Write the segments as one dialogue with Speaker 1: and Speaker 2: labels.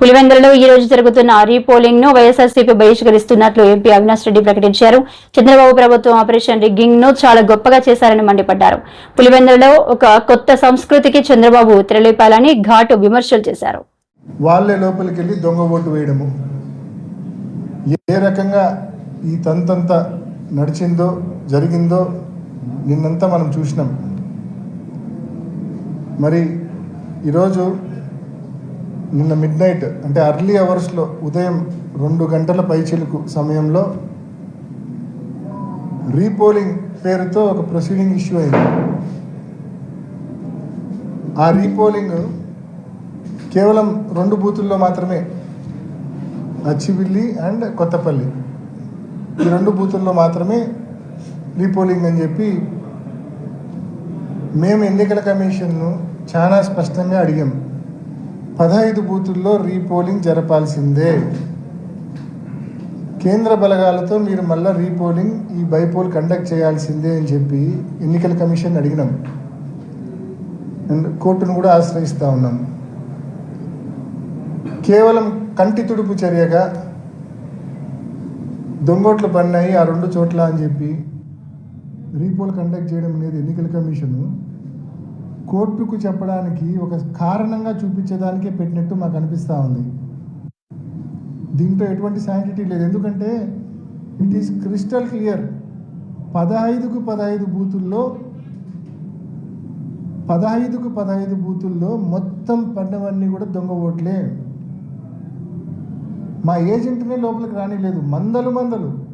Speaker 1: పులివెందులలో ఈ రోజు జరుగుతున్న రీపోలింగ్ను వైఎస్ఆర్సీపీ బహిష్కరిస్తున్నట్లు ఎంపీ అవినాష్ రెడ్డి ప్రకటించారు. చంద్రబాబు ప్రభుత్వం ఆపరేషన్ రిగ్గింగ్ను చాలా గొప్పగా చేశారని మండిపడ్డారు. పులివెందులలో ఒక కొత్త సంస్కృతికి చంద్రబాబు తెరలేపాలని ఘాటు విమర్శలు చేశారు.
Speaker 2: వాళ్ళే లోపలికి వెళ్ళి దొంగ ఓటు వేయడము. ఏ రకంగా ఈ తంతంత నడిచిందో జరిగిందో నిన్నంతా మనం చూసినాం. మరి ఈరోజు నిన్న మిడ్ నైట్ అంటే అర్లీ అవర్స్లో ఉదయం రెండు గంటల పైచిలుకు సమయంలో రీపోలింగ్ పేరుతో ఒక ప్రొసీడింగ్ ఇష్యూ అయింది. ఆ రీపోలింగ్ కేవలం రెండు బూతుల్లో మాత్రమే అచ్చివిల్లి అండ్ కొత్తపల్లి. ఈ రెండు బూతుల్లో మాత్రమే రీపోలింగ్ అని చెప్పి మేము ఎన్నికల కమిషన్ను చాలా స్పష్టంగా అడిగాం. పదహైదు బూతుల్లో రీపోలింగ్ జరపాల్సిందే. కేంద్ర బలగాలతో మీరు మళ్ళీ రీపోలింగ్ ఈ బైపోల్ కండక్ట్ చేయాల్సిందే అని చెప్పి ఎన్నికల కమిషన్ అడిగినాం. కోర్టును కూడా ఆశ్రయిస్తూ ఉన్నాం. కేవలం కంటి తుడుపు చర్యగా దొంగోట్లు పడినాయి ఆ రెండు చోట్ల అని చెప్పి రీపోల్ కండక్ట్ చేయడం అనేది ఎన్నికల కమిషను కోర్టుకు చెప్పడానికి ఒక కారణంగా చూపించేదానికే పెట్టినట్టు మాకు అనిపిస్తూ ఉంది. దీంట్లో ఎటువంటి శాంటిటీ లేదు. ఎందుకంటే ఇట్ ఈస్ క్రిస్టల్ క్లియర్ పదహైదుకు పదహైదు బూతుల్లో పదహైదుకు పదహైదు బూతుల్లో మొత్తం పడినవన్నీ కూడా దొంగ ఓట్లే. మా ఏజెంట్నే లోపలికి రానిలేదు. మందలు మందలు.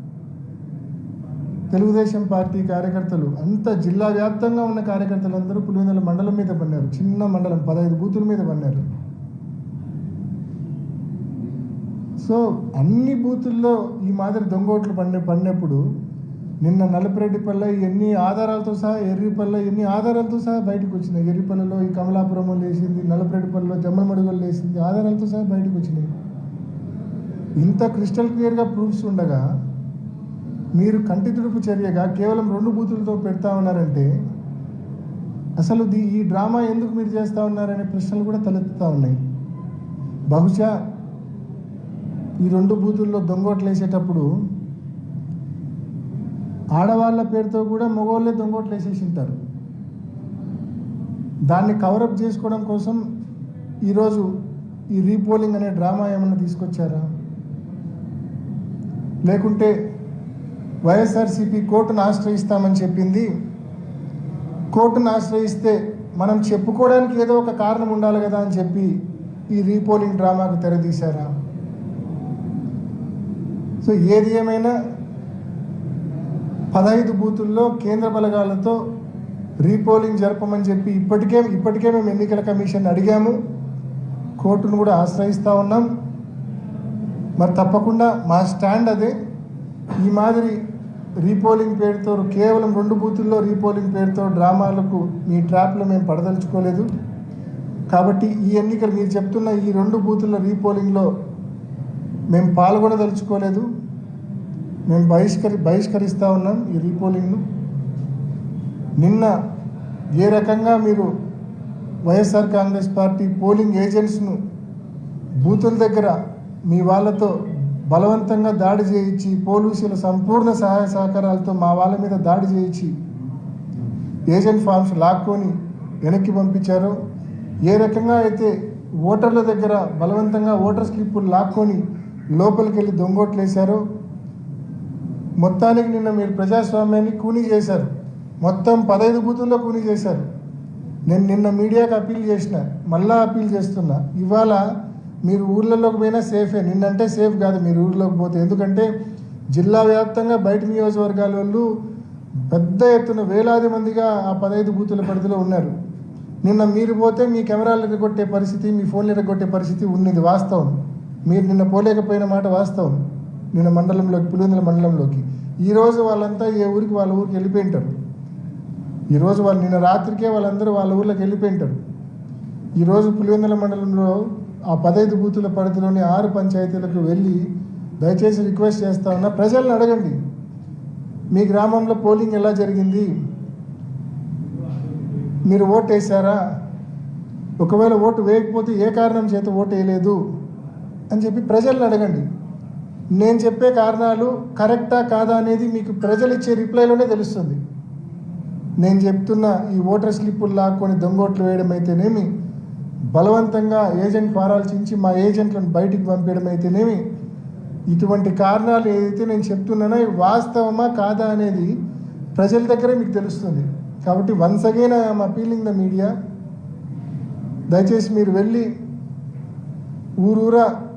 Speaker 2: తెలుగుదేశం పార్టీ కార్యకర్తలు అంత జిల్లా వ్యాప్తంగా ఉన్న కార్యకర్తలు అందరూ పులివెందుల మండలం మీద పన్నారు చిన్న మండలం పదహైదు బూతుల మీద పన్నారు సో అన్ని బూతుల్లో ఈ మాదిరి దొంగోట్లు పండే పడినప్పుడు నిన్న నలపరెడ్డిపల్లె ఎన్ని ఆధారాలతో సహా ఎర్రిపల్లె ఎన్ని ఆధారాలతో సహా బయటకు వచ్చినాయి. ఎర్రిపల్లెలో ఈ కమలాపురంలో లేచింది నలపరెడ్డిపల్లెలో జమ్మలమడుగులు లేచింది ఆధారాలతో సహా బయటకు వచ్చినాయి. ఇంత క్రిస్టల్ క్లియర్గా ప్రూఫ్స్ ఉండగా మీరు కంటి తుడుపు చర్యగా కేవలం రెండు బూతులతో పెడతా ఉన్నారంటే అసలు దీ ఈ డ్రామా ఎందుకు మీరు చేస్తూ ఉన్నారనే ప్రశ్నలు కూడా తలెత్తుతూ ఉన్నాయి. బహుశా ఈ రెండు బూతుల్లో దొంగోట్లు వేసేటప్పుడు ఆడవాళ్ళ పేరుతో కూడా మగవాళ్ళే దొంగోట్లు వేసేసి ఉంటారు దాన్ని కవరప్ చేసుకోవడం కోసం ఈరోజు ఈ రీపోలింగ్ అనే డ్రామా ఏమన్నా తీసుకొచ్చారా? లేకుంటే వైఎస్ఆర్సీపీ కోర్టును ఆశ్రయిస్తామని చెప్పింది. కోర్టును ఆశ్రయిస్తే మనం చెప్పుకోవడానికి ఏదో ఒక కారణం ఉండాలి కదా అని చెప్పి ఈ రీపోలింగ్ డ్రామాకు తెరదీశారా? సో ఏది ఏమైనా పదహైదు బూతుల్లో కేంద్ర బలగాలతో రీపోలింగ్ జరపమని చెప్పి ఇప్పటికే ఇప్పటికే మేము ఎన్నికల కమిషన్ అడిగాము. కోర్టును కూడా ఆశ్రయిస్తూ ఉన్నాం. మరి తప్పకుండా మా స్టాండ్ అదే. ఈ మాదిరి రీపోలింగ్ పేరుతో కేవలం రెండు బూతుల్లో రీపోలింగ్ పేరుతో డ్రామాలకు మీ ట్రాప్లో మేము పడదలుచుకోలేదు. కాబట్టి ఈ ఎన్నికలు మీరు చెప్తున్న ఈ రెండు బూతుల రీపోలింగ్లో మేము పాల్గొనదలుచుకోలేదు. మేము బహిష్కరి బహిష్కరిస్తూ ఉన్నాం ఈ రీపోలింగ్ను. నిన్న ఏ రకంగా మీరు వైఎస్ఆర్ కాంగ్రెస్ పార్టీ పోలింగ్ ఏజెంట్స్ను బూతుల దగ్గర మీ వాళ్ళతో బలవంతంగా దాడి చేయించి పోలీసుల సంపూర్ణ సహాయ సహకారాలతో మా వాళ్ళ మీద దాడి చేయించి ఏజెంట్ ఫామ్స్ లాక్కొని వెనక్కి పంపించారో. ఏ రకంగా అయితే ఓటర్ల దగ్గర బలవంతంగా ఓటర్ స్లిప్పులు లాక్కొని లోపలికి వెళ్ళి దొంగోట్లేశారో మొత్తానికి నిన్న మీరు ప్రజాస్వామ్యాన్ని కూనీ చేశారు. మొత్తం పదహైదు బూతుల్లో కూనీ చేశారు. నేను నిన్న మీడియాకి అప్పీల్ చేసిన మళ్ళా అప్పీల్ చేస్తున్నా. ఇవాళ మీరు ఊర్లలోకి పోయినా సేఫే. నిన్నంటే సేఫ్ కాదు మీరు ఊర్లోకి పోతే. ఎందుకంటే జిల్లా వ్యాప్తంగా బయట నియోజకవర్గాల వాళ్ళు పెద్ద ఎత్తున వేలాది మందిగా ఆ పదహైదు బూతుల పరిధిలో ఉన్నారు. నిన్న మీరు పోతే మీ కెమెరాలు ఎరగొట్టే పరిస్థితి మీ ఫోన్లు ఎరగొట్టే పరిస్థితి ఉన్నది వాస్తవం. మీరు నిన్న పోలేకపోయిన మాట వాస్తవం. నిన్న మండలంలోకి పులివెందుల మండలంలోకి. ఈరోజు వాళ్ళంతా ఏ ఊరికి వాళ్ళ ఊరికి వెళ్ళిపోయింటారు. ఈరోజు వాళ్ళు నిన్న రాత్రికే వాళ్ళందరూ వాళ్ళ ఊర్లోకి వెళ్ళిపోయింటారు. ఈరోజు పులివెందుల మండలంలో ఆ పదహైదు బూతుల పరిధిలోని ఆరు పంచాయతీలకు వెళ్ళి దయచేసి రిక్వెస్ట్ చేస్తా ఉన్నా ప్రజలను అడగండి. మీ గ్రామంలో పోలింగ్ ఎలా జరిగింది? మీరు ఓటు వేశారా? ఒకవేళ ఓటు వేయకపోతే ఏ కారణం చేత ఓటు వేయలేదు? అని చెప్పి ప్రజలను అడగండి. నేను చెప్పే కారణాలు కరెక్టా కాదా అనేది మీకు ప్రజలు ఇచ్చే రిప్లైలోనే తెలుస్తుంది. నేను చెప్తున్న ఈ ఓటర్ స్లిప్పులు లాక్కొని దొంగోట్లు వేయడం అయితేనేమి బలవంతంగా ఏజెంట్ ఫారాల్చించి మా ఏజెంట్లను బయటికి పంపించడం అయితేనేమి ఇటువంటి కారణాలు ఏదైతే నేను చెప్తున్నానో వాస్తవమా కాదా అనేది ప్రజల దగ్గరే మీకు తెలుస్తుంది. కాబట్టి once again I'm appealing the media దయచేసి మీరు వెళ్ళి ఊరూరా